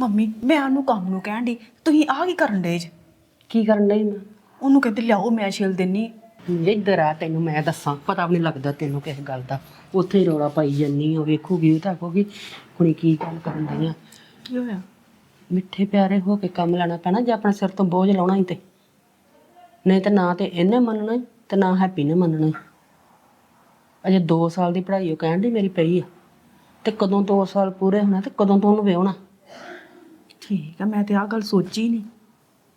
Mummy ਮੈਂ ਉਹਨੂੰ ਕੰਮ ਨੂੰ ਕਹਿਣ ਦੀ ਤੁਸੀਂ ਆਹ ਕੀ ਕਰਨ ਡੇ ਜੇ? ਕੀ ਕਰਨ ਡਈ ਮੈਂ? ਉਹਨੂੰ ਕਹਿੰਦੇ ਲਿਆਓ ਮੈਂ ਛਿਲ ਦਿੰਨੀ। ਇੱਧਰ ਆ ਤੈਨੂੰ ਮੈਂ ਦੱਸਾਂ ਪਤਾ ਵੀ ਨਹੀਂ ਲੱਗਦਾ ਤੈਨੂੰ ਕਿਸ ਗੱਲ ਦਾ। ਉੱਥੇ ਹੀ ਰੌਲਾ ਪਾਈ ਜੰਨੀ ਉਹ ਵੇਖੂਗੀ ਉਹ ਤਾਂ ਕਹੂਗੀ ਕੁੜੀ ਕੀ ਗੱਲ ਕਰਨ ਡਈ ਆ? ਕੀ ਹੋਇਆ? ਮਿੱਠੇ ਪਿਆਰੇ ਹੋ ਕੇ ਕੰਮ ਲੈਣਾ ਪੈਣਾ ਜੇ ਆਪਣੇ ਸਿਰ ਤੋਂ ਬੋਝ ਲਾਉਣਾ ਹੀ ਤੇ। ਨਹੀਂ ਤੇ ਨਾ ਤੇ ਇਹਨੇ ਮੰਨਣਾ ਈ, ਤੇ ਨਾ ਹੈਪੀ ਨੇ ਮੰਨਣਾ ਈ। ਅਜੇ 2 ਸਾਲ ਦੀ ਪੜ੍ਹਾਈ ਉਹ ਕਹਿਣ ਦੀ ਮੇਰੀ ਪਈ ਆ। ਤੇ ਕਦੋਂ 2 ਸਾਲ ਪੂਰੇ ਹੋਣਾ ਤੇ ਕਦੋਂ ਤੋਂ ਉਹਨੂੰ ਵਿਆਹਣਾ? ਠੀਕ ਆ ਮੈਂ ਤੇ ਆਹ ਗੱਲ ਸੋਚੀ ਨਹੀਂ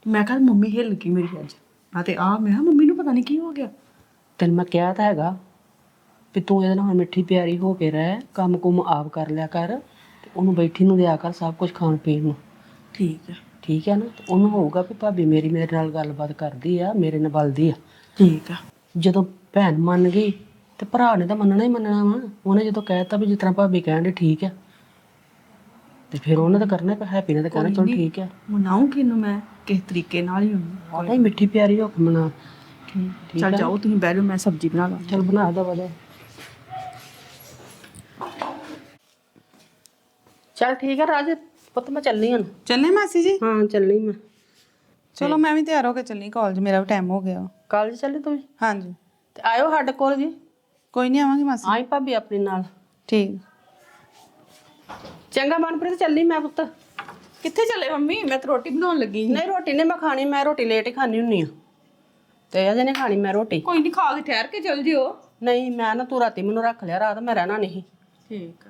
ਮੈਂ ਕਿਹਾ ਮੰਮੀ ਹਿੱਲ ਗਈ ਮੇਰੀ ਅੱਜ। ਆ ਤੇ ਆ ਮੈਂ ਕਿਹਾ ਮੰਮੀ ਨੂੰ ਪਤਾ ਨਹੀਂ ਕੀ ਹੋ ਗਿਆ? ਤੈਨੂੰ ਮੈਂ ਕਿਹਾ ਤਾਂ ਹੈਗਾ ਵੀ ਤੂੰ ਇਹਦੇ ਨਾਲ ਮਿੱਠੀ ਪਿਆਰੀ ਹੋ ਕੇ ਰਹਿ ਕੰਮ ਕੁਮ ਆਪ ਕਰ ਲਿਆ ਕਰ ਤੇ ਉਹਨੂੰ ਬੈਠੀ ਨੂੰ ਦਿਆ ਕਰ ਸਭ ਕੁਝ ਖਾਣ ਪੀਣ ਨੂੰ। ਠੀਕ ਆ। ਠੀਕ ਹੈ ਨਾ? ਤੇ ਉਹਨੂੰ ਹੋਊਗਾ ਵੀ ਭਾਬੀ ਮੇਰੀ ਮੇਰੇ ਨਾਲ ਗੱਲਬਾਤ ਕਰਦੀ ਆ ਮੇਰੇ ਨਾਲ ਬਲਦੀ ਆ। ਠੀਕ ਆ। ਜਦੋਂ ਭੈਣ ਮੰਨ ਗਈ ਤੇ ਭਰਾ ਨੇ ਤਾਂ ਮੰਨਣਾ ਹੀ ਮੰਨਣਾ ਵਾ। ਉਹਨੇ ਜਦੋਂ ਕਹਿਤਾ ਵੀ ਜਿਸ ਤਰ੍ਹਾਂ ਭਾਬੀ ਕਹਿੰਦੇ ਠੀਕ ਆ। ਤੇ ਫਿਰ ਉਹਨੇ ਤਾਂ ਕਰਨਾ ਹੈ ਹੈਪੀ ਨੇ ਤਾਂ ਕਹਿਣਾ ਚਲ ਠੀਕ ਆ ਮਨਾਉਂਗੀ ਇਹਨੂੰ ਮੈਂ? ਕਿਸ ਤਰੀਕੇ ਨਾਲ ਹੀ ਉਹਨੂੰ ਆਦਾ ਹੀ ਮਿੱਠੀ ਪਿਆਰੀ ਹੋ ਕੇ ਮਨਾ। ਚੱਲ ਜਾਓ ਤੁਸੀਂ ਜਾਓ ਮੈਂ ਸਬਜ਼ੀ ਬਣਾ ਲਾਂ ਚਲ ਬਣਾ ਦਾ ਵਦਾ ਚਲ ਠੀਕ ਆ ਰਾਜ ਪੁੱਤ ਮੈਂ ਚੱਲੀ ਹਾਂ ਚੱਲੇ ਮਾਸੀ ਜੀ? ਹਾਂ ਚੱਲੀ ਮੈਂ। ਚਲੋ ਮੈਂ ਵੀ ਤਿਆਰ ਹੋ ਕੇ ਚੱਲੀ ਕਾਲਜ ਮੇਰਾ ਵੀ ਟਾਈਮ ਹੋ ਗਿਆ। ਕਾਲਜ ਚੱਲੀ ਤੂੰ ਵੀ? ਹਾਂਜੀ। ਤੇ ਆਇਓ ਸਾਡੇ ਕੋਲ ਜੀ। ਕੋਈ ਨਹੀਂ ਆਵਾਂਗੀ ਮਾਸੀ ਆਈ ਭਾਬੀ ਆਪਣੀ ਨਾਲ। ਠੀਕ। ਚੰਗਾ ਮਨਪ੍ਰੀਤ ਚੱਲੀ ਮੈਂ ਪੁੱਤ। ਕਿੱਥੇ ਚੱਲੇ ਮੰਮੀ? ਮੈਂ ਤਾਂ ਰੋਟੀ ਬਣਾਉਣ ਲੱਗੀ ਨਹੀਂ ਰੋਟੀ ਨਹੀਂ ਮੈਂ ਖਾਣੀ ਮੈਂ ਰੋਟੀ ਲੇਟ ਹੀ ਖਾਣੀ ਹੁੰਨੀ ਆ। ਤੇ ਅਜੇ ਨਹੀਂ ਖਾਣੀ ਮੈਂ ਰੋਟੀ। ਕੋਈ ਨਹੀਂ ਖਾ ਕੇ ਠਹਿਰ ਕੇ ਚੱਲ ਜਿਓ। ਨਹੀਂ ਮੈਂ ਨਾ ਤੂੰ ਰਾਤੀ ਮੈਨੂੰ ਰੱਖ ਲਿਆ ਰਾਤ ਮੈਂ ਰਹਿਣਾ ਨਹੀਂ। ਠੀਕ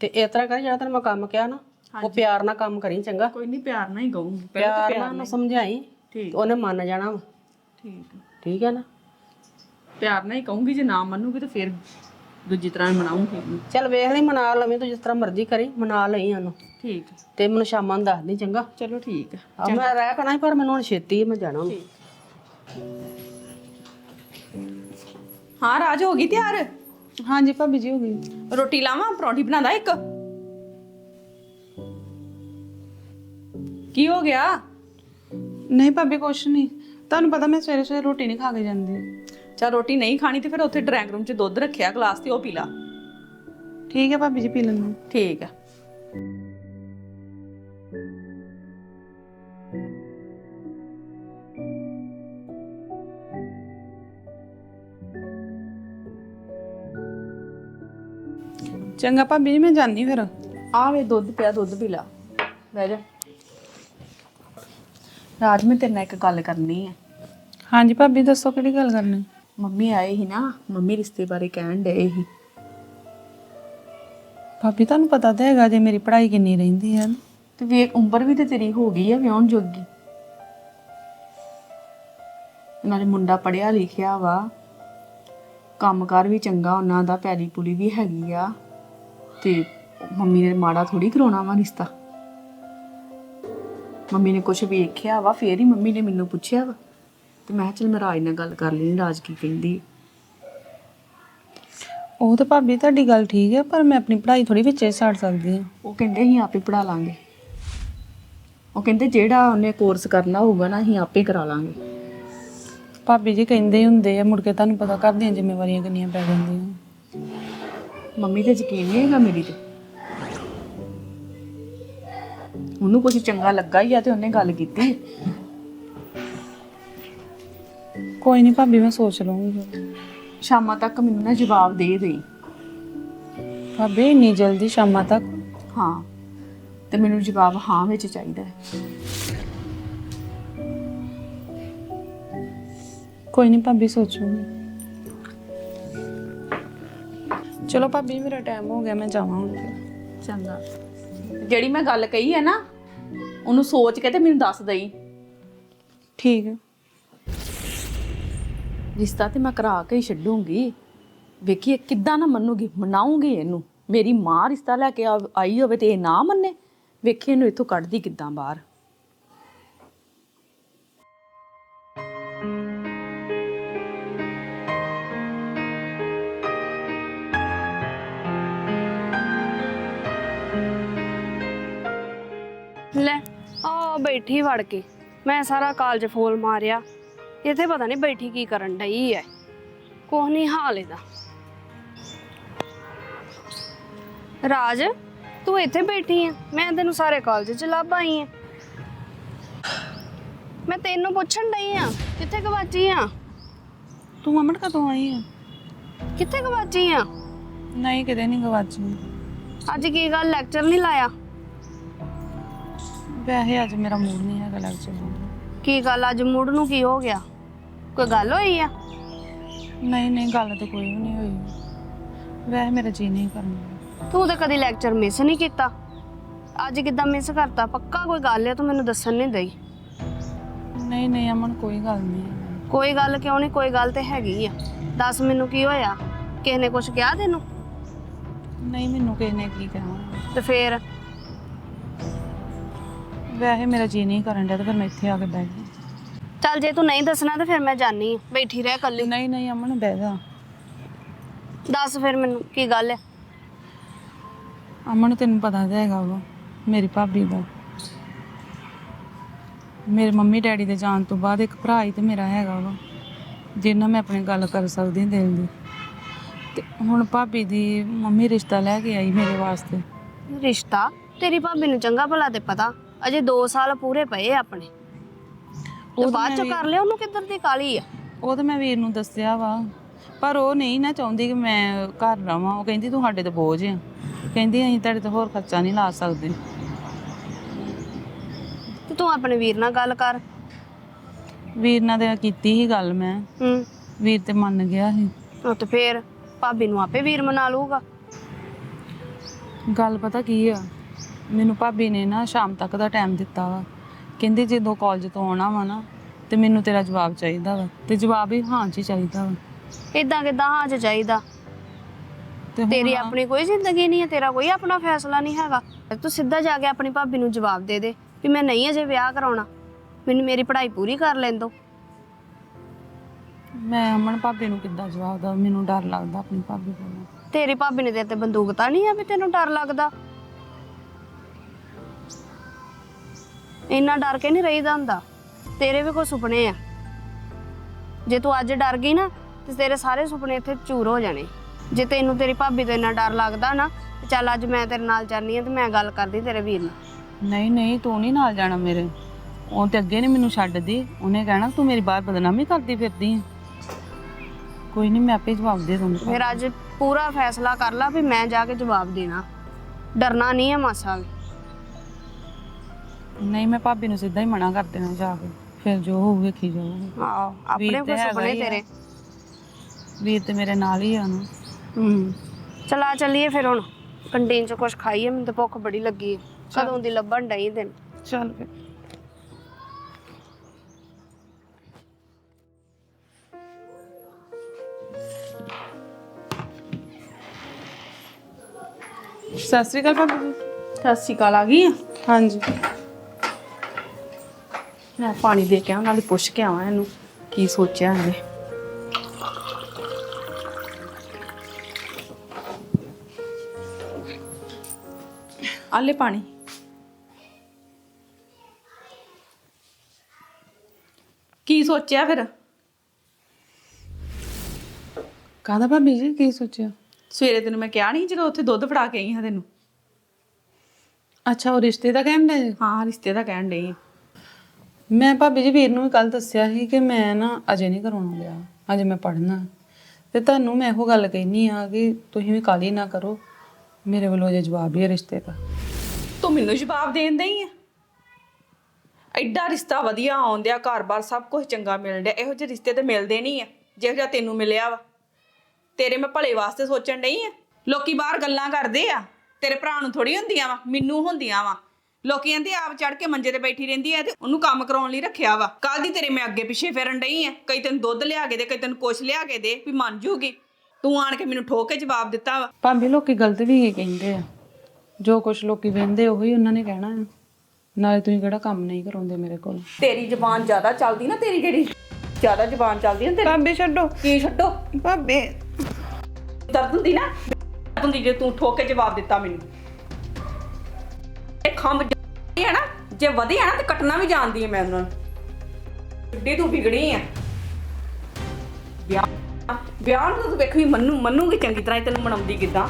ਤੇ ਇਸ ਤਰ੍ਹਾਂ ਕਰੀ ਜਿਹੜਾ ਤੈਨੂੰ ਮੈਂ ਕੰਮ ਕਿਹਾ ਨਾ ਉਹ ਪਿਆਰ ਨਾਲ ਕੰਮ ਕਰੀ ਚੰਗਾ। ਕੋਈ ਨਹੀਂ ਪਿਆਰ ਨਾਲ ਹੀ ਕਹੂੰਗੀ ਪਿਆਰ ਨਾਲ ਉਹਨੂੰ ਸਮਝਾਈ ਠੀਕ। ਉਹਨੇ ਮੰਨ ਜਾਣਾ ਵਾ। ਠੀਕ ਠੀਕ ਹੈ ਨਾ? ਪਿਆਰ ਨਾਲ ਹੀ ਕਹੂੰਗੀ ਜੇ ਨਾ ਮੰਨੂਗੀ ਤਾਂ ਫਿਰ ਦੂਜੀ ਤਰ੍ਹਾਂ ਮਨਾਉਂਗੀ ਚੱਲ ਵੇਖ ਲਈ ਮਨਾ ਲਵੇਂ ਤੂੰ ਜਿਸ ਤਰ੍ਹਾਂ ਮਰਜ਼ੀ ਕਰੀ ਮਨਾ ਲਈ ਉਹਨੂੰ। ਠੀਕ ਤੇ ਮੈਨੂੰ ਸ਼ਾਮਾਂ ਨੂੰ ਦੱਸ ਦੀ ਚੰਗਾ? ਚਲੋ ਠੀਕ ਆ। ਆ ਮੈਂ ਰਹਿ ਪੈਣਾ ਸੀ, ਪਰ ਮੈਨੂੰ ਹੁਣ ਛੇਤੀ ਹੈ ਮੈਂ ਜਾਣਾ ਹੁਣ ਹਾਂ ਰਾਜ ਹੋ ਗਈ ਤਿਆਰ? ਹਾਂਜੀ ਭਾਬੀ ਜੀ ਹੋ ਗਈ। ਰੋਟੀ ਲਾਵਾਂ ਪਰੌਂਠੀ ਬਣਾਦਾ ਇੱਕ? ਕੀ ਹੋ ਗਿਆ? ਨਹੀਂ ਭਾਬੀ ਕੁਛ ਨਹੀਂ। ਤੁਹਾਨੂੰ ਪਤਾ ਮੈਂ ਸਵੇਰੇ ਸਵੇਰੇ ਰੋਟੀ ਨਹੀਂ ਖਾ ਕੇ ਜਾਂਦੀ। ਚਾ ਰੋਟੀ ਨਹੀਂ ਖਾਣੀ ਤੇ ਫਿਰ ਉੱਥੇ ਡਰਾਇੰਗ ਰੂਮ 'ਚ ਦੁੱਧ ਰੱਖਿਆ ਗਲਾਸ ਤੇ ਉਹ ਪੀ ਲਾ। ਠੀਕ ਹੈ ਭਾਬੀ ਜੀ ਪੀ ਲੈਂਦੀ ਠੀਕ ਆ। ਚੰਗਾ ਭਾਬੀ ਜੀ ਮੈਂ ਜਾਣੀ ਫਿਰ। ਆ ਵੇ ਦੁੱਧ ਪਿਆ ਦੁੱਧ ਪੀ ਲਾ। ਬਹਿ ਜਾ। ਰਾਜ ਮੈਂ ਤੇਰੇ ਨਾਲ ਇੱਕ ਗੱਲ ਕਰਨੀ ਹੈ ਹਾਂਜੀ ਭਾਬੀ ਦੱਸੋ ਕਿਹੜੀ ਗੱਲ ਕਰਨੀ? ਮੰਮੀ ਆਏ ਸੀ ਨਾ, ਮੰਮੀ ਰਿਸ਼ਤੇ ਬਾਰੇ ਕਹਿਣ ਡਏ ਸੀ। ਭਾਬੀ, ਤੁਹਾਨੂੰ ਪਤਾ ਤਾਂ ਹੈਗਾ ਜੇ ਮੇਰੀ ਪੜ੍ਹਾਈ ਕਿੰਨੀ ਰਹਿੰਦੀ ਹੈ ਤੇ ਵੇਖ ਉਮਰ ਵੀ ਤੇ ਤੇਰੀ ਹੋ ਗਈ ਆ ਵਿਆਹਣ ਜੋਗੀ। ਨਾਲੇ ਮੁੰਡਾ ਪੜਿਆ ਲਿਖਿਆ ਵਾ। ਕੰਮਕਾਰ ਵੀ ਚੰਗਾ ਉਹਨਾਂ ਦਾ, ਪੈਰੀ ਪੁਲੀ ਵੀ ਹੈਗੀ ਆ। ਤੇ ਮੰਮੀ ਨੇ ਮਾੜਾ ਥੋੜੀ ਕਰਾਉਣਾ ਵਾ ਰਿਸ਼ਤਾ। ਮੰਮੀ ਨੇ ਕੁਝ ਵੇਖਿਆ ਵਾ, ਫੇਰ ਹੀ ਮੰਮੀ ਨੇ ਮੈਨੂੰ ਪੁੱਛਿਆ ਵਾ। ਤੇ ਮੈਂ ਚਲ ਮੈਂ ਰਾਜ ਨਾਲ ਗੱਲ ਕਰ ਲੈਣੀ ਰਾਜ ਕੀ ਕਹਿੰਦੀ ਉਹ ਤਾਂ ਭਾਬੀ ਤੁਹਾਡੀ ਗੱਲ ਠੀਕ ਹੈ ਪਰ ਮੈਂ ਆਪਣੀ ਪੜ੍ਹਾਈ ਥੋੜੀ ਵਿੱਚੇ ਛੱਡ ਸਕਦੀ ਹਾਂ। ਉਹ ਕਹਿੰਦੇ ਅਸੀਂ ਆਪੇ ਪੜਾ ਲਾਂਗੇ। ਉਹ ਕਹਿੰਦੇ ਜਿਹੜਾ ਉਹਨੇ ਕੋਰਸ ਕਰਨਾ ਹੋਊਗਾ ਨਾ ਅਸੀਂ ਆਪੇ ਕਰਾ ਲਾਂਗੇ। ਭਾਬੀ ਜੀ ਕਹਿੰਦੇ ਹੀ ਹੁੰਦੇ ਆ ਮੁੜ ਕੇ ਤੁਹਾਨੂੰ ਪਤਾ ਘਰ ਦੀਆਂ ਜ਼ਿੰਮੇਵਾਰੀਆਂ ਕਿੰਨੀਆਂ ਪੈ ਜਾਂਦੀਆਂ। ਮੰਮੀ ਤੇ ਯਕੀਨ ਨਹੀਂ ਹੈਗਾ ਮੇਰੀ ਤੇ। ਉਹਨੂੰ ਕੁਝ ਚੰਗਾ ਲੱਗਾ ਹੀ ਆ ਤੇ ਉਹਨੇ ਗੱਲ ਕੀਤੀ। ਕੋਈ ਨਹੀਂ ਭਾਬੀ ਮੈਂ ਸੋਚ ਲਵਾਂਗੀ। ਸ਼ਾਮਾਂ ਤੱਕ ਮੈਨੂੰ ਨਾ ਜਵਾਬ ਦੇ ਦੇ। ਭਾਬੀ ਇੰਨੀ ਜਲਦੀ ਸ਼ਾਮਾਂ ਤੱਕ? ਹਾਂ ਤੇ ਮੈਨੂੰ ਜਵਾਬ ਹਾਂ ਵਿੱਚ ਚਾਹੀਦਾ ਹੈ। ਕੋਈ ਨਹੀਂ ਭਾਬੀ ਸੋਚੂਗੀ। ਚਲੋ ਭਾਬੀ ਮੇਰਾ ਟਾਈਮ ਹੋ ਗਿਆ ਮੈਂ ਜਾਵਾਂ ਹੁਣ ਫਿਰ। ਚੰਗਾ। ਜਿਹੜੀ ਮੈਂ ਗੱਲ ਕਹੀ ਹੈ ਨਾ ਉਹਨੂੰ ਸੋਚ ਕੇ ਤੇ ਮੈਨੂੰ ਦੱਸ ਦਈ। ਠੀਕ ਹੈ। ਰਿਸ਼ਤਾ ਤੇ ਮੈਂ ਕਰਾ ਕੇ ਹੀ ਛੱਡੂੰਗੀ। ਵੇਖੀਏ ਕਿੱਦਾਂ ਨਾ ਮੰਨੂਗੀ ਮਨਾਉਂਗੀ ਇਹਨੂੰ। ਮੇਰੀ ਮਾਂ ਰਿਸ਼ਤਾ ਲੈ ਕੇ ਆ- ਆਈ ਹੋਵੇ ਤੇ ਇਹ ਨਾ ਮੰਨੇ। ਵੇਖੀ ਇਹਨੂੰ ਇੱਥੋਂ ਕੱਢਦੀ ਕਿੱਦਾਂ ਬਾਹਰ। ਲੈ, ਆ ਬੈਠੀ ਵੜ ਕੇ। ਮੈਂ ਸਾਰਾ ਕਾਲਜ ਫੋਲ ਮਾਰਿਆ। ਇੱਥੇ ਪਤਾ ਨਹੀਂ ਬੈਠੀ ਕੀ ਕਰਨ ਡਈ ਐ। ਕੁਛ ਨਹੀਂ ਹਾਲ ਇਹਦਾ। ਰਾਜ ਤੂੰ ਇੱਥੇ ਬੈਠੀ ਆ ਮੈਂ ਤੈਨੂੰ ਸਾਰੇ ਕਾਲਜ ਚ ਲੱਭ ਆਈ ਆ ਮੈਂ ਤੈਨੂੰ ਪੁੱਛਣ ਡਈ ਆ ਕਿੱਥੇ ਗਵਾਚੀ ਆ? ਤੂੰ ਅਮਨ ਕਦੋਂ ਆਈ ਆ? ਕਿੱਥੇ ਗਵਾਚੀ ਆ? ਨਹੀਂ ਕਿਤੇ ਨਹੀਂ ਗਵਾਚੀ। ਅੱਜ ਕੀ ਗੱਲ ਲੈਕਚਰ ਨਹੀਂ ਲਾਇਆ? ਵੈਸੇ ਅੱਜ ਮੇਰਾ ਮੂਡ ਨਹੀਂ ਹੈਗਾ ਲੈਕਚਰ ਦਾ। ਕੀ ਗੱਲ ਅੱਜ ਮੂਡ ਨੂੰ ਕੀ ਹੋ ਗਿਆ? ਕੋਈ ਗੱਲ ਹੋਈ ਆ? ਨਹੀਂ ਨਹੀਂ ਗੱਲ ਤਾਂ ਕੋਈ ਵੀ ਨਹੀਂ ਹੋਈ। ਵੈਸੇ ਮੇਰਾ ਜੀ ਨਹੀਂ ਕਰਨਾ ਤੂੰ ਤਾਂ ਕਦੀ ਲੈਕਚਰ ਮਿਸ ਨਹੀਂ ਕੀਤਾ। ਅੱਜ ਕਿੱਦਾਂ ਮਿਸ ਕਰਤਾ? ਪੱਕਾ ਕੋਈ ਗੱਲ ਹੈ ਤੂੰ ਮੈਨੂੰ ਦੱਸਣ ਨਹੀਂ ਦਈ। ਨਹੀਂ ਨਹੀਂ ਅਮਨ ਕੋਈ ਗੱਲ ਨਹੀਂ। ਕੋਈ ਗੱਲ ਕਿਉਂ ਨਹੀਂ? ਕੋਈ ਗੱਲ ਤੇ ਹੈਗੀ ਆ। ਦੱਸ ਮੈਨੂੰ ਕੀ ਹੋਇਆ? ਕਿਸੇ ਨੇ ਕੁਝ ਕਿਹਾ ਤੈਨੂੰ? ਨਹੀਂ ਮੈਨੂੰ ਕਿਸੇ ਨੇ ਕੀ ਕਹਿਣਾ ਤੇ ਫੇਰ? ਵੈਸੇ ਮੇਰਾ ਜੀ ਨਹੀਂ ਕਰਨ ਡਿਆ ਤੇ ਫਿਰ ਮੈਂ ਇੱਥੇ ਆ ਕੇ ਬੈਠ ਗਈ। ਚੱਲ ਜੇ ਤੂੰ ਨਹੀਂ ਦੱਸਣਾ ਤੇ ਫਿਰ ਮੈਂ ਜਾਣੀ ਆ। ਬੈਠੀ ਰਹਿ ਕੱਲੀ ਨਹੀਂ ਨਹੀਂ ਅਮਨ ਬਹਿ ਜਾ। ਦੱਸ ਫਿਰ ਮੈਨੂੰ ਕੀ ਗੱਲ ਹੈ ਅਮਨ ਤੈਨੂੰ ਪਤਾ ਤਾਂ ਹੈਗਾ ਵਾ ਮੇਰੀ ਭਾਬੀ ਦਾ। ਮੇਰੇ ਮੰਮੀ ਡੈਡੀ ਦੇ ਜਾਣ ਤੋਂ ਬਾਅਦ ਇੱਕ ਭਰਾ ਹੀ ਤੇ ਮੇਰਾ ਹੈਗਾ ਵਾ ਨਾਲ ਮੈਂ ਆਪਣੀ ਗੱਲ ਕਰ ਸਕਦੀ ਹਾਂ ਦਿਲ ਦੀ। ਤੇ ਹੁਣ ਭਾਬੀ ਦੀ ਮੰਮੀ ਰਿਸ਼ਤਾ ਲੈ ਕੇ ਆਈ ਮੇਰੇ ਵਾਸਤੇ। ਰਿਸ਼ਤਾ? ਤੇਰੀ ਭਾਬੀ ਨੂੰ ਚੰਗਾ ਭਲਾ ਤੇ ਪਤਾ। ਅਜੇ 2 ਸਾਲ ਪੂਰੇ ਪਏ ਆ ਆਪਣੇ। ਤੇ ਬਾਅਦ ਚ ਕਰ ਲਿਆ ਉਹਨੂੰ ਕਿੱਧਰ ਦੀ ਕਾਲੀ ਆ? ਉਹ ਤਾਂ ਮੈਂ ਵੀਰ ਨੂੰ ਦੱਸਿਆ ਵਾ। ਪਰ ਉਹ ਨਹੀਂ ਨਾ ਚਾਹੁੰਦੀ ਕਿ ਮੈਂ ਘਰ ਰਵਾਂ। ਉਹ ਕਹਿੰਦੀ ਤੂੰ ਸਾਡੇ ਤੇ ਬੋਝ ਆ। ਕਹਿੰਦੀ ਅਸੀਂ ਤੁਹਾਡੇ ਤੇ ਹੋਰ ਖਰਚਾ ਨਹੀਂ ਲਾ ਸਕਦੇ। ਤੇ ਤੂੰ ਆਪਣੇ ਵੀਰ ਨਾਲ ਗੱਲ ਕਰ। ਵੀਰ ਨਾਲ ਤੇ ਕੀਤੀ ਸੀ ਗੱਲ ਮੈਂ। ਹੂੰ। ਵੀਰ ਤੇ ਮੰਨ ਗਿਆ ਸੀ। ਉਹ ਤੇ ਫੇਰ ਭਾਬੀ ਨੂੰ ਆਪੇ ਵੀਰ ਮਨਾ ਲੂਗਾ ਗੱਲ ਪਤਾ ਕੀ ਆ? ਮੈਨੂੰ ਭਾਬੀ ਨੇ ਨਾ ਸ਼ਾਮ ਤੱਕ ਦਾ ਟਾਈਮ ਦਿੱਤਾ ਵਾ। ਕਹਿੰਦੀ ਜਦੋਂ ਕਾਲਜ ਤੋਂ ਆਉਣਾ ਵਾ ਨਾ ਤੇ ਮੈਨੂੰ ਤੇਰਾ ਜਵਾਬ ਚਾਹੀਦਾ ਵਾ। ਤੇ ਜਵਾਬ ਹੀ ਹਾਂ 'ਚ ਹੀ ਚਾਹੀਦਾ ਵਾ। ਇਦਾਂ ਕਿਦਾਂ ਹਾਂ ਚ ਚਾਹੀਦਾ? ਤੇ ਹੁਣ ਤੇਰੀ ਆਪਣੀ ਕੋਈ ਜ਼ਿੰਦਗੀ ਨਹੀਂ ਹੈ ਤੇਰਾ ਕੋਈ ਆਪਣਾ ਫੈਸਲਾ ਨਹੀਂ ਹੈਗਾ। ਤੂੰ ਸਿੱਧਾ ਜਾ ਕੇ ਆਪਣੀ ਭਾਬੀ ਨੂੰ ਜਵਾਬ ਦੇ ਦੇ ਵੀ ਮੈਂ ਨਹੀਂ ਅਜੇ ਵਿਆਹ ਕਰਾਉਣਾ। ਮੈਨੂੰ ਮੇਰੀ ਪੜ੍ਹਾਈ ਪੂਰੀ ਕਰ ਲੈਣ ਦੋ। ਮੈਂ ਅਮਨ ਭਾਬੀ ਨੂੰ ਕਿੱਦਾਂ ਜਵਾਬ ਦਾਂ ਮੈਨੂੰ ਡਰ ਲੱਗਦਾ ਆਪਣੀ ਭਾਬੀ ਕੋਲੋਂ। ਤੇਰੀ ਭਾਬੀ ਨੇ ਤੇਰੇ ਤੇ ਬੰਦੂਕ ਤਾਂ ਨਹੀਂ ਆ ਵੀ ਤੈਨੂੰ ਡਰ ਲੱਗਦਾ? ਇੰਨਾ ਡਰ ਕੇ ਨਹੀਂ ਰਹੀਦਾ ਹੁੰਦਾ। ਤੇਰੇ ਵੀ ਕੋਈ ਸੁਪਨੇ ਆ। ਜੇ ਤੂੰ ਅੱਜ ਡਰ ਗਈ ਨਾ ਤੇ ਤੇਰੇ ਸਾਰੇ ਸੁਪਨੇ ਇੱਥੇ ਚੂਰ ਹੋ ਜਾਣੇ। ਜੇ ਤੈਨੂੰ ਤੇਰੀ ਭਾਬੀ ਤੋਂ ਇੰਨਾ ਡਰ ਲੱਗਦਾ ਨਾ ਤੇ ਚੱਲ ਅੱਜ ਮੈਂ ਤੇਰੇ ਨਾਲ ਜਾਨੀ ਆ ਤੇ ਮੈਂ ਗੱਲ ਕਰਦੀ ਤੇਰੇ ਵੀਰ ਨਾਲ। ਨਹੀਂ ਨਹੀਂ ਤੂੰ ਨਹੀਂ ਨਾਲ ਜਾਣਾ ਮੇਰੇ। ਉਹ ਤੇ ਅੱਗੇ ਨੇ ਮੈਨੂੰ ਛੱਡਦੀ। ਉਹਨੇ ਕਹਿਣਾ ਤੂੰ ਮੇਰੀ ਬਾਤ ਬਦਨਾਮੀ ਕਰਦੀ ਫਿਰਦੀ ਹੈ ਕੋਈ ਨਹੀਂ ਮੈਂ ਆਪੇ ਜਵਾਬ ਦੇ ਦੂੰਗੀ ਫਿਰ ਅੱਜ ਪੂਰਾ ਫੈਸਲਾ ਕਰ ਲਾ ਵੀ ਮੈਂ ਜਾ ਕੇ ਜਵਾਬ ਦੇਣਾ। ਡਰਨਾ ਨਹੀਂ ਹੈ ਮਾਸਾ ਵੀ। ਨਹੀਂ ਮੈਂ ਭਾਬੀ ਨੂੰ ਸਿੱਧਾ ਹੀ ਮਨਾ ਕਰ ਦੇਣਾ ਜਾ ਕੇ। ਫਿਰ ਜੋ ਹੋਊ ਵੇਖੀ ਜਾਊਗੀ। ਆਹੋ ਆਪਣੇ ਵੀਰ ਤੇ ਕੋਈ ਹੈਗਾ ਸੁਪਨੇ ਹੀ ਆ। ਤੇਰੇ। ਵੀਰ ਤੇ ਮੇਰੇ ਨਾਲ ਹੀ ਆ ਨਾ। ਹੂੰ। ਚਲਾ ਚੱਲੀਏ ਫਿਰ ਹੁਣ। ਕੰਟੀਨ ਚ ਕੁਝ ਖਾਈਏ ਮੈਨੂੰ ਤਾਂ ਭੁੱਖ ਬੜੀ ਲੱਗੀ। ਹੈ ਕਦੋਂ ਦੀ ਲੱਭਣ ਡਈ ਤੈਨੂੰ ਚੱਲ ਫਿਰ। ਸਤਿ ਸ਼੍ਰੀ ਅਕਾਲ ਭਾਬੀ ਜੀ। ਸਤਿ ਸ਼੍ਰੀ ਅਕਾਲ ਆ ਗਈ ਆ? ਹਾਂਜੀ। ਮੈਂ ਪਾਣੀ ਦੇ ਕੇ ਆਵਾਂ ਨਾਲੇ ਪੁੱਛ ਕੇ ਆਵਾਂ ਇਹਨੂੰ ਕੀ ਸੋਚਿਆ ਇਹਨੇ। ਆਲੇ ਪਾਣੀ। ਕੀ ਸੋਚਿਆ ਫਿਰ? ਕਾਹਦਾ ਭਾਬੀ ਜੀ ਕੀ ਸੋਚਿਆ? ਸਵੇਰੇ ਤੈਨੂੰ ਮੈਂ ਕਿਹਾ ਨਹੀਂ ਜਦੋਂ ਉੱਥੇ ਦੁੱਧ ਫੜਾ ਕੇ ਆਈ ਹਾਂ ਤੈਨੂੰ। ਅੱਛਾ ਉਹ ਰਿਸ਼ਤੇ ਦਾ ਕਹਿੰਦੇ ਹਾਂ ਰਿਸ਼ਤੇ ਦਾ ਕਹਿਣ ਡਈ ਆਂ। ਮੈਂ ਭਾਬੀ ਜੀ ਵੀਰ ਨੂੰ ਵੀ ਕੱਲ ਦੱਸਿਆ ਸੀ ਕਿ ਮੈਂ ਨਾ ਅਜੇ ਨਹੀਂ ਕਰਾਉਣਾ ਵਿਆਹ, ਅਜੇ ਮੈਂ ਪੜ੍ਹਨਾ। ਤੇ ਤੁਹਾਨੂੰ ਮੈਂ ਇਹੋ ਗੱਲ ਕਹਿਨੀ ਆ ਕਿ ਤੁਸੀਂ ਵੀ ਕਾਲੀ ਨਾ ਕਰੋ। ਮੇਰੇ ਵੱਲੋਂ ਅਜੇ ਜਵਾਬ ਹੀ ਹੈ ਰਿਸ਼ਤੇ ਦਾ। ਤੂੰ ਮੈਨੂੰ ਜਵਾਬ ਦੇਣ ਦਈ ਆ? ਐਡਾ ਰਿਸ਼ਤਾ ਵਧੀਆ ਆਉਂਦਿਆ, ਘਰ-ਬਾਰ ਸਭ ਕੁਝ ਚੰਗਾ ਮਿਲ ਰਿਹਾ ਇਹੋ ਜਿਹੇ ਰਿਸ਼ਤੇ ਤੇ ਮਿਲਦੇ ਨਹੀਂ ਆ, ਜਿਹੋ ਜਿਹਾ ਤੈਨੂੰ ਮਿਲਿਆ ਵਾ। ਤੇਰੇ ਮੈਂ ਭਲੇ ਵਾਸਤੇ ਸੋਚਣ ਡਈ ਆ? ਲੋਕੀ ਬਾਹਰ ਗੱਲਾਂ ਕਰਦੇ ਆ। ਤੇਰੇ ਭਰਾ ਨੂੰ ਥੋੜੀ ਹੁੰਦੀਆਂ ਵਾ, ਮੈਨੂੰ ਹੁੰਦੀਆਂ ਵਾ। ਲੋਕੀ ਕਹਿੰਦੇ ਆਪ ਚੜ ਕੇ ਮੰਜੇ ਤੇ ਬੈਠੀ ਰਹਿੰਦੀ ਆ ਤੇ ਉਹਨੂੰ ਕੰਮ ਕਰਾਉਣ ਲਈ ਰੱਖਿਆ ਵਾ। ਕੱਲ ਦੀ ਤੇਰੇ ਮੈਂ ਅੱਗੇ ਪਿੱਛੇ ਫਿਰਨ ਡਈ ਆ। ਕਈ ਤੈਨੂੰ ਦੁੱਧ ਲਿਆ ਕੇ ਦੇ ਕਈ ਤੈਨੂੰ ਕੁਛ ਲਿਆ ਕੇ ਦੇ ਵੀ ਮੰਨ ਜੂਗੀ। ਤੂੰ ਆਣ ਕੇ ਮੈਨੂੰ ਠੋਕ ਕੇ ਜਵਾਬ ਦਿੱਤਾ ਵਾ। ਭਾਬੀ ਲੋਕੀ ਗਲਤ ਵੀ ਕਹਿੰਦੇ ਆ। ਜੋ ਕੁਝ ਲੋਕੀ ਵਹਿੰਦੇ ਉਹੀ ਉਹਨਾਂ ਨੇ ਕਹਿਣਾ ਆ। ਨਾਲੇ ਤੁਸੀਂ ਕਿਹੜਾ ਕੰਮ ਨਹੀਂ ਕਰਾਉਂਦੇ ਮੇਰੇ ਕੋਲ। ਤੇਰੀ ਜ਼ਬਾਨ ਜ਼ਿਆਦਾ ਚੱਲਦੀ ਨਾ ਤੇਰੀ ਜਿਹੜੀ। ਜ਼ਿਆਦਾ ਜ਼ਬਾਨ ਚੱਲਦੀ ਨਾ ਤੇਰੀ। ਭਾਬੀ ਛੱਡੋ। ਕੀ ਛੱਡੋ? ਭਾਬੀ। ਦਰਦ ਹੁੰਦੀ ਨਾ। ਦਰਦ ਹੁੰਦੀ ਜੇ ਤੂੰ ਠੋਕ ਕੇ ਜਵਾਬ ਦਿੱਤਾ ਮੈਨੂੰ। ਇਹ ਖੰਭ ਜੇ ਵਧੀ ਹੈ ਨਾ ਤੇ ਕੱਟਣਾ ਵੀ ਜਾਣਦੀ ਹੈ ਮੈਂ ਉਹਨਾਂ ਨੂੰ। ਕਿੱਡੀ ਤੂੰ ਵਿਗੜੀ ਆ। ਵਿਆਹ ਵਿਆਹ ਨੂੰ ਤਾਂ ਤੂੰ ਵੇਖੀ ਮੰਨੂ ਮੰਨੂਗੀ ਚੰਗੀ ਤਰ੍ਹਾਂ ਹੀ ਤੈਨੂੰ ਮਨਾਉਂਦੀ ਕਿਦਾਂ?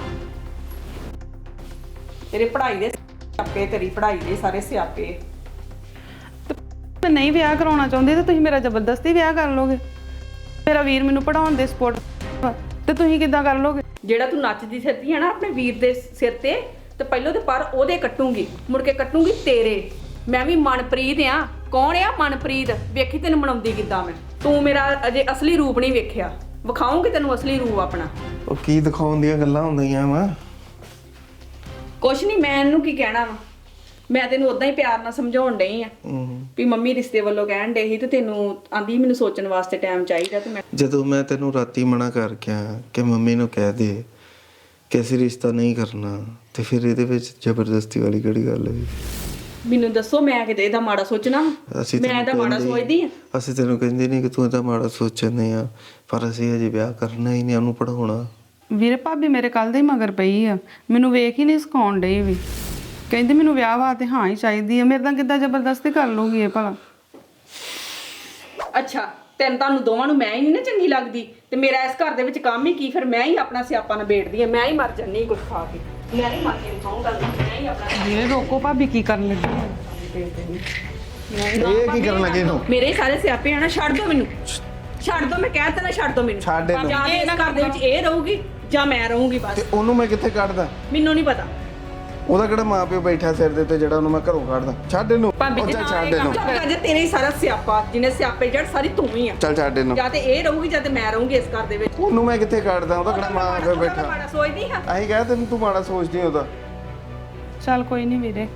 ਤੇਰੇ ਪੜ੍ਹਾਈ ਦੇ ਸਿਆਪੇ ਤੇਰੀ ਪੜ੍ਹਾਈ ਦੇ ਸਾਰੇ ਸਿਆਪੇ। ਮੈਂ ਨਹੀਂ ਵਿਆਹ ਕਰਾਉਣਾ ਚਾਹੁੰਦੀ ਤੇ ਤੁਸੀਂ ਮੇਰਾ ਜ਼ਬਰਦਸਤੀ ਵਿਆਹ ਕਰ ਲੋਗੇ ਮੇਰਾ ਵੀਰ ਮੈਨੂੰ ਪੜਾਉਣ ਦੇ ਸਪੋਰਟ ਤੇ ਤੁਸੀਂ ਕਿੱਦਾਂ ਕਰ ਲੋਗੇ ਜਿਹੜਾ ਤੂੰ ਨੱਚਦੀ ਫਿਰਦੀ ਹੈ ਨਾ ਆਪਣੇ ਵੀਰ ਦੇ ਸਿਰ ਤੇ ਤੇ ਪਹਿਲੋਂ ਤੇ ਪਰ ਉਹਦੇ ਕੱਟੂਗੀ। ਮੁੜ ਕੇ ਕੱਟੂਗੀ ਤੇਰੇ। ਮੈਂ ਵੀ ਮਨਪ੍ਰੀਤ ਆ। ਕੌਣ ਆ ਮਨਪ੍ਰੀਤ? ਵੇਖੀ ਤੈਨੂੰ ਮਨਾਉਂਦੀ ਕਿੱਦਾਂ ਮੈਂ? ਤੂੰ ਮੇਰਾ ਅਜੇ ਅਸਲੀ ਰੂਪ ਨਹੀਂ ਵੇਖਿਆ। ਵਿਖਾਉਂਗੀ ਤੈਨੂੰ ਅਸਲੀ ਰੂਪ ਆਪਣਾ। ਉਹ ਕੀ ਦਿਖਾਉਣ ਦੀਆਂ ਗੱਲਾਂ ਹੁੰਦੀਆਂ ਵਾ? ਕੁਛ ਨਹੀਂ ਮੈਂ ਇਹਨੂੰ ਕੀ ਕਹਿਣਾ ਵਾ? ਮੈਂ ਤੈਨੂੰ ਉਦਾਂ ਹੀ ਪਿਆਰ ਨਾਲ ਸਮਝਾਉਣ ਡਈ ਆ ਵੀ ਮੰਮੀ ਰਿਸ਼ਤੇ ਵੱਲੋਂ ਕਹਿਣ ਡੇ ਸੀ ਤੇ ਤੈਨੂੰ ਆਂਦੀ ਮੈਨੂੰ ਸੋਚਣ ਵਾਸਤੇ ਟਾਈਮ ਚਾਹੀਦਾ ਤੇ ਮੈਂ ਜਦੋਂ ਮੈਂ ਤੈਨੂੰ ਰਾਤੀ ਮਨਾ ਕਰ ਗਿਆ ਕਿ ਮੰਮੀ ਨੂੰ ਕਹਿ ਦੇ ਕਿ ਅਸੀਂ ਰਿਸ਼ਤਾ ਨਹੀਂ ਕਰਨਾ ਤੇ ਫਿਰ ਇਹਦੇ ਵਿੱਚ ਜ਼ਬਰਦਸਤੀ ਵਾਲੀ ਕਿਹੜੀ ਗੱਲ ਹੈ? ਮੈਨੂੰ ਦੱਸੋ ਮੈਂ ਕਿਤੇ ਇਹਦਾ ਮਾੜਾ ਸੋਚਣਾ ਅਸੀਂ ਮੈਂ ਤੈਨੂੰ ਤਾਂ ਮਾੜਾ ਕਹਿੰਦੇ- ਸੋਚਦੀ ਆ। ਅਸੀਂ ਤੈਨੂੰ ਕਹਿੰਦੇ ਨਹੀਂ ਕਿ ਤੂੰ ਇਹਦਾ ਮਾੜਾ ਸੋਚਣੇ ਆ ਪਰ ਅਸੀਂ ਅਜੇ ਵਿਆਹ ਕਰਨਾ ਹੀ ਨਹੀਂ ਉਹਨੂੰ ਪੜਾਉਣਾ ਵੀਰੇ ਭਾਬੀ ਮੇਰੇ ਕੱਲ ਦੇ ਹੀ ਮਗਰ ਪਈ ਆ। ਮੈਨੂੰ ਵੇਖ ਹੀ ਨਹੀਂ ਸਿਖਾਉਣ ਡਈ ਵੀ। ਕਹਿੰਦੀ ਮੈਨੂੰ ਵਿਆਹ ਵਾਸਤੇ ਹਾਂ ਹੀ ਚਾਹੀਦੀ ਆ। ਮੇਰੇ ਨਾਲ ਕਿੱਦਾਂ ਜ਼ਬਰਦਸਤੀ ਕਰ ਲੂਗੀ ਇਹ ਭਲਾ? ਅੱਛਾ ਤੈਨੂੰ ਤੁਹਾਨੂੰ ਦੋਵਾਂ ਨੂੰ ਮੈਂ ਹੀ ਨਹੀਂ ਨਾ ਚੰਗੀ ਲੱਗਦੀ। ਤੇ ਮੇਰਾ ਇਸ ਘਰ ਦੇ ਵਿੱਚ ਕੰਮ ਹੀ ਕੀ? ਫਿਰ ਮੈਂ ਹੀ ਆਪਣਾ ਸਿਆਪਾ ਨਿਬੇੜਦੀ ਆ। ਮੈਂ ਹੀ ਮਰ ਜੰਨੀ ਕੁਝ ਖਾ ਕੇ। ਮੈਂ ਨਹੀਂ ਮਰ ਕੇ ਖਾਉਂਗਾ ਮੈਂ ਹੀ ਆਪਣਾ ਵੀਰੇ ਰੋਕੋ ਭਾਬੀ ਕੀ ਕਰਨ ਲੱਗੀ ਇਹ ਕੀ ਕਰਨ ਲੱਗੇ ਨੂੰ ਮੇਰੇ ਹੀ ਸਾਰੇ ਸਿਆਪੇ ਆ ਨਾ ਛੱਡ ਦੋ ਮੈਨੂੰ। ਛੱਡ ਦੋ ਮੈਂ ਕਹਿ ਤਾ ਨਾ ਛੱਡ ਦੋ ਮੈਨੂੰ। ਛੱਡ ਇਹਨੂੰ। ਜਾਂ ਇਸ ਘਰ ਦੇ ਵਿੱਚ ਇਹ ਰਹੂਗੀ ਜਾਂ ਮੈਂ ਰਹੂੰਗੀ ਬਸ। ਤੇ ਉਹਨੂੰ ਮੈਂ ਕਿੱਥੇ ਕੱਢਦਾ? ਮੈਨੂੰ ਨਹੀਂ ਪਤਾ। ਉਹਦਾ ਕਿਹੜਾ ਮਾਪਿਓ ਬੈਠਾ ਸਿਰ ਦੇ ਉੱਤੇ ਜਿਹੜਾ ਉਹਨੂੰ ਮੈਂ ਘਰੋਂ ਕੱਢਦਾ? ਛੱਡ ਇਹਨੂੰ। ਉਹ ਚੱਲ ਨਾ ਛੱਡ ਇਹ ਇਹਨੂੰ। ਕਰ ਜੇ ਤੇਰੇ ਹੀ ਸਾਰਾ ਸਿਆਪਾ ਜਿਹਨੇ ਸਿਆਪੇ ਜੜ ਸਾਰੀ ਤੂੰ ਹੀ ਆ। ਚੱਲ ਛੱਡ ਇਹਨੂੰ। ਜਾਂ ਤੇ ਇਹ ਰਹੂਗੀ ਜਾਂ ਤੇ ਮੈਂ ਰਹੂੰਗੀ ਇਸ ਘਰ ਦੇ ਵਿੱਚ। ਉਹਨੂੰ ਮੈਂ ਕਿੱਥੇ ਕੱਢਦਾ? ਉਹਦਾ ਕਿਹੜਾ ਮਾਪਿਓ ਬੈਠਾ। ਮਾੜਾ ਸੋਚਦੀ ਹਾਂ ਅਸੀਂ ਕਹਿ ਤੈਨੂੰ ਤੂੰ ਮਾੜਾ ਸੋਚਦੀ ਉਹਦਾ। ਚੱਲ ਕੋਈ ਨਹੀਂ ਵੀਰੇ।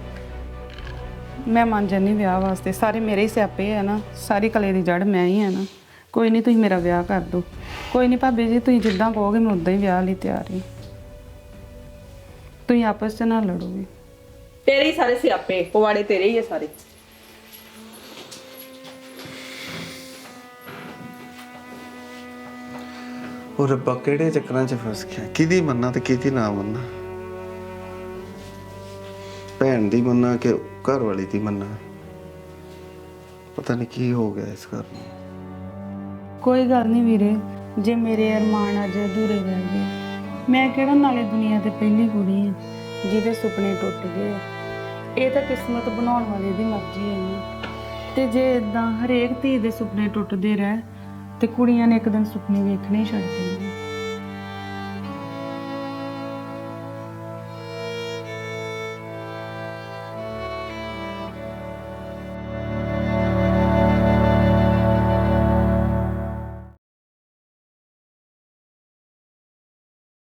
ਮੈਂ ਮੰਨ ਜਾਨੀ ਵਿਆਹ ਵਾਸਤੇ। ਸਾਰੇ ਮੇਰੇ ਹੀ ਸਿਆਪੇ ਆ ਨਾ। ਸਾਰੀ ਕਲੇ ਦੀ ਜੜ ਮੈਂ ਹੀ ਆ ਨਾ। ਕੋਈ ਨਹੀਂ ਤੁਸੀਂ ਮੇਰਾ ਵਿਆਹ ਕਰ ਦਿਓ। ਕੋਈ ਨਹੀਂ ਭਾਬੀ ਜੀ ਤੁਸੀਂ ਜਿੱਦਾਂ ਕਹੋਗੇ ਮੈਂ ਉਦਾਂ ਹੀ ਵਿਆਹ ਲਈ ਤਿਆਰ ਹਾਂ ਤੁਸੀਂ ਆਪਸ 'ਚ ਨਾ ਲੜੋਗੇ। ਤੇਰੇ ਹੀ ਸਾਰੇ ਸਿਆਪੇ। ਪਵਾੜੇ ਤੇਰੇ ਹੀ ਆ ਸਾਰੇ। ਉਹ ਰੱਬਾ ਕਿਹੜੇ ਚੱਕਰਾਂ 'ਚ ਫਸ ਗਿਆ? ਕਿਹਦੀ ਮੰਨਾ ਤੇ ਕਿਹਦੀ ਨਾ ਮੰਨਾ? ਭੈਣ ਦੀ ਮੰਨਾ ਕਿ ਘਰ ਵਾਲੀ ਦੀ ਮੰਨਾ? ਪਤਾ ਨਹੀਂ ਕੀ ਹੋ ਗਿਆ ਇਸ ਘਰ ਨੂੰ। ਕੋਈ ਗੱਲ ਨਹੀਂ ਵੀਰੇ, ਜੇ ਮੇਰੇ ਅਰਮਾਨ ਅੱਜ ਅਧੂਰੇ ਰਹਿ ਗਏ, ਮੈਂ ਕਿਹੜਾ ਨਾਲੇ ਦੁਨੀਆ ਤੇ ਪਹਿਲੀ ਕੁੜੀ ਆ, ਜਿਹਦੇ ਸੁਪਨੇ ਟੁੱਟ ਗਏ ਇਹ ਤਾਂ ਕਿਸਮਤ ਬਣਾਉਣ ਵਾਲੇ ਦੀ ਮਰਜ਼ੀ ਹੈ ਨਾ ਤੇ ਜੇ ਇਦਾਂ ਹਰੇਕ ਧੀ ਦੇ ਸੁਪਨੇ ਟੁੱਟਦੇ ਰਹਿ, ਤੇ ਕੁੜੀਆਂ ਨੇ ਇੱਕ ਦਿਨ ਸੁਪਨੇ ਵੇਖਣੇ ਹੀ ਛੱਡ ਦੇਣੇ।